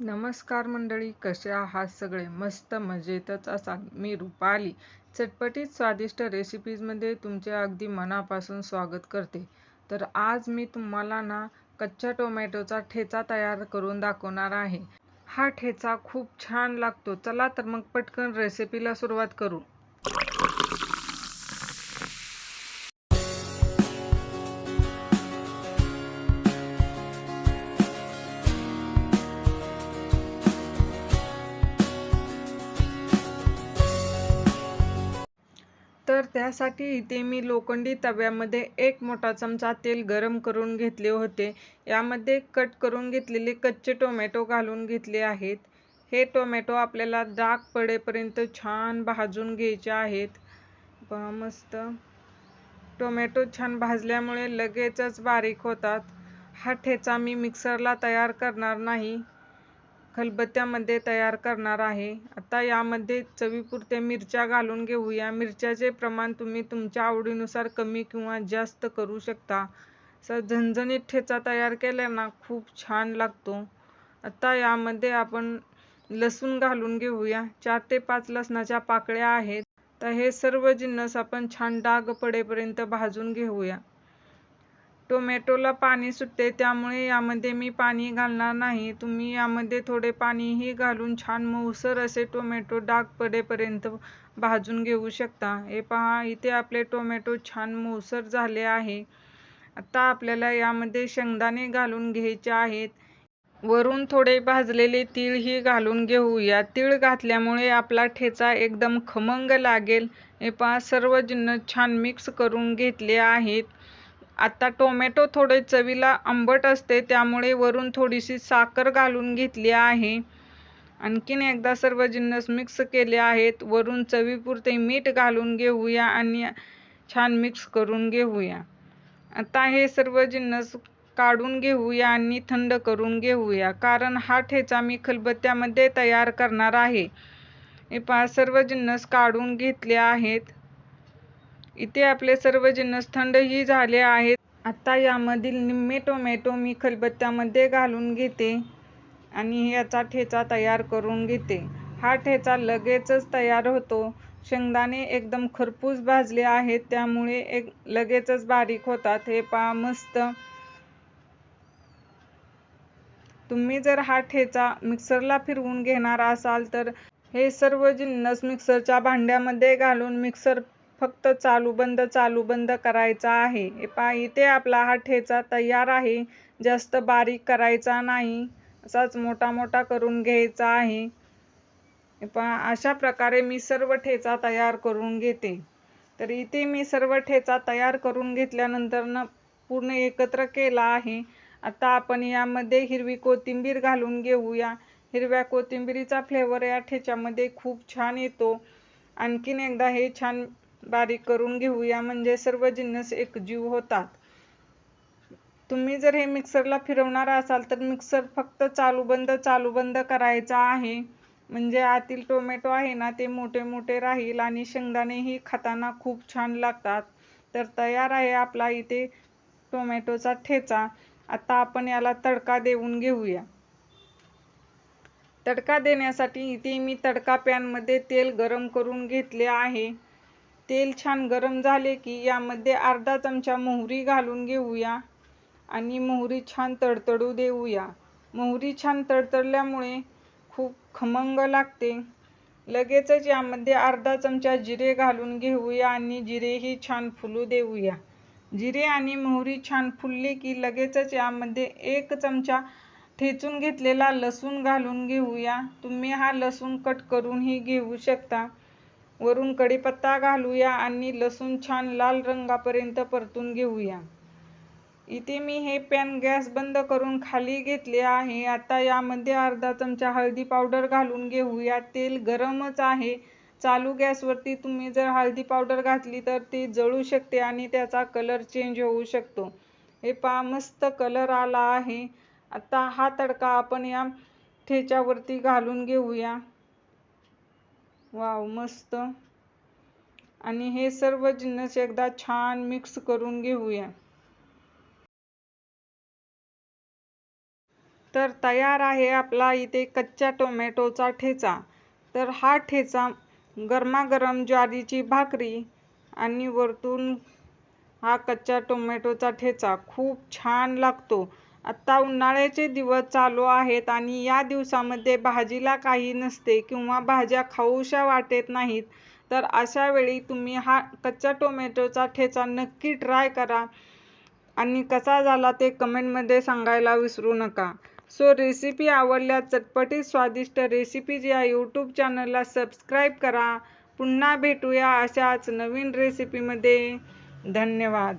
नमस्कार मंडळी कसे आहात सगळे? मस्त मजेतच असाल. मी रुपाली. चटपटीत स्वादिष्ट रेसिपीजमध्ये तुमचे अगदी मनापासून स्वागत करते. तर आज मी तुम्हाला ना कच्च्या टोमॅटोचा ठेचा तयार करून दाखवणार आहे. हा ठेचा खूप छान लागतो. चला तर मग पटकन रेसिपीला सुरुवात करू. तर त्यासाठी इथे मी लोखंडी तव्यामध्ये एक मोठा चमचा तेल गरम करून घेतले होते. यामध्ये कट करून घेतलेले कच्चे टोमॅटो घालून घेतले आहेत. हे टोमॅटो आपल्याला डाग पडेपर्यंत छान भाजून घ्यायचे आहेत. मस्त. टोमॅटो छान भाजल्यामुळे लगेचच बारीक होतात. हा ठेचा मी मिक्सरला तयार करणार नाही. खलबत्त्यामध्ये तयार करणार आहे. आता यामध्ये चवीपुरत्या मिरच्या घालून घेऊया. मिरच्याचे प्रमाण तुम्ही तुमच्या आवडीनुसार कमी किंवा जास्त करू शकता. असं झणझणीत ठेचा तयार केल्याना खूप छान लागतो. आता यामध्ये आपण लसूण घालून घेऊया. चार ते पाच लसणाच्या पाकळ्या आहेत. तर हे सर्व जिन्नस आपण छान डाग पडेपर्यंत भाजून घेऊया. टोमॅटोला पाणी सुटते त्यामुळे यामध्ये मी पाणी घालणार नाही. तुम्ही यामध्ये थोडे पाणीही घालून छान मऊसर असे टोमॅटो डाग पडेपर्यंत भाजून घेऊ शकता. हे पहा इथे आपले टोमॅटो छान मऊसर झाले आहे. आता आपल्याला यामध्ये शेंगदाणे घालून घ्यायचे आहेत. वरून थोडे भाजलेले तीळही घालून घेऊया तीळ घातल्यामुळे आपला ठेचा एकदम खमंग लागेल. हे पहा सर्व जिन्न छान मिक्स करून घेतले आहेत. आता टोमॅटो थोडे चवीला आंबट असते त्यामुळे वरून थोडीशी साखर घालून घेतली आहे. आणखीन एकदा सर्व जिन्नस मिक्स केले आहेत. वरून चवीपुरते मीठ घालून घेऊया आणि छान मिक्स करून घेऊया. आता हे सर्व जिन्नस काढून घेऊया आणि थंड करून घेऊया कारण हा ठेचा मी खलबत्त्यामध्ये तयार करणार आहे. हे पहा सर्व जिन्नस काढून घेतले आहेत. इथे आपले सर्व जिन्नस थंडही झाले आहेत. आता यामधील निम्मे टोमॅटो मी खलबत्त्यामध्ये घालून घेते आणि याचा ठेचा तयार करून घेते. हा ठेचा लगेचच तयार होतो. शेंगदाणे एकदम खरपूस भाजले आहेत त्यामुळे एक लगेचच बारीक होतात. हे पा मस्त. तुम्ही जर हा ठेचा मिक्सरला फिरवून घेणार असाल तर हे सर्व जिन्नस मिक्सरच्या भांड्यामध्ये घालून मिक्सर फक्त चालू बंद चालू बंद करायचा आहे. हे पहा इथे आपला हा ठेचा तयार आहे. जास्त बारीक करायचा नाही. असाच मोठा मोठा करून घ्यायचा आहे. हे पहा अशा प्रकारे मी सर्व ठेचा तयार करून घेते. तर इथे मी सर्व ठेचा तयार करून घेतल्यानंतर न पूर्ण एकत्र केला आहे. आता आपण यामध्ये हिरवी कोथिंबीर घालून घेऊया. हिरव्या कोथिंबीरीचा फ्लेवर या ठेच्यामध्ये खूप छान येतो. आणखीन एकदा हे छान बारीक करून घेऊया म्हणजे सर्व जिन्नस एकजीव होतात. तुम्ही जर हे मिक्सरला फिरवणार असाल तर मिक्सर फक्त चालू बंद चालू बंद करायचा आहे. म्हणजे आतील टोमॅटो आहे ना ते मोठे मोठे राहील आणि शेंगदाणेही खाताना खूप छान लागतात. तर तयार आहे आपला इथे टोमॅटोचा ठेचा. आता आपण याला तडका देऊन घेऊया. तडका देण्यासाठी इथे मी तडका पॅनमध्ये तेल गरम करून घेतले आहे. तेल छान गरम झाले की यामध्ये अर्धा चमचा मोहरी घालून घेऊया. आणि मोहरी छान तडतडू देऊया. मोहरी छान तडतडल्यामुळे खूप खमंग लागते. लगेचच यामध्ये अर्धा चमचा जिरे घालून घेऊया आणि जिरेही छान फुलू देऊया. जिरे आणि मोहरी छान फुलली की लगेचच यामध्ये एक चमचा ठेचून घेतलेला लसूण घालून घेऊया. तुम्ही हा लसूण कट करूनही घेऊ शकता. वरून कढीपत्ता घालूया आणि लसूण छान लाल रंगापर्यंत परतून घेऊया. इथे मी हे पॅन गॅस बंद करून खाली घेतले आहे. आता यामध्ये अर्धा चमचा हळदी पावडर घालून घेऊया. तेल गरमच आहे. चालू गॅसवरती तुम्ही जर हळदी पावडर घातली तर ती जळू शकते आणि त्याचा कलर चेंज होऊ शकतो. हे पा मस्त कलर आला आहे. आता हा तडका आपण या ठेच्यावरती घालून घेऊया. वाव मस्त. आणि हे सर्व जिन्नस एकदा छान मिक्स करून घेऊया. तर तयार आहे आपला इथे कच्च्या टोमॅटोचा ठेचा. तर हा ठेचा गरमागरम ज्वारीची भाकरी आणि वरतून हा कच्च्या टोमॅटोचा ठेचा खूप छान लागतो. आत्ता उन्हाळ्याचे दिवस चालू आहेत आणि या दिवसामध्ये भाजीला काही नसते किंवा भाज्या खाऊशा वाटत नाहीत तर अशा वेळी तुम्ही हा कच्च्या टोमॅटोचा ठेचा नक्की ट्राय करा. आणि कसा झाला ते कमेंटमध्ये सांगायला विसरू नका. सो रेसिपी आवडल्या चटपटीत स्वादिष्ट रेसिपीज या यूट्यूब चॅनलला सबस्क्राईब करा. पुन्हा भेटूया अशाच नवीन रेसिपीमध्ये धन्यवाद.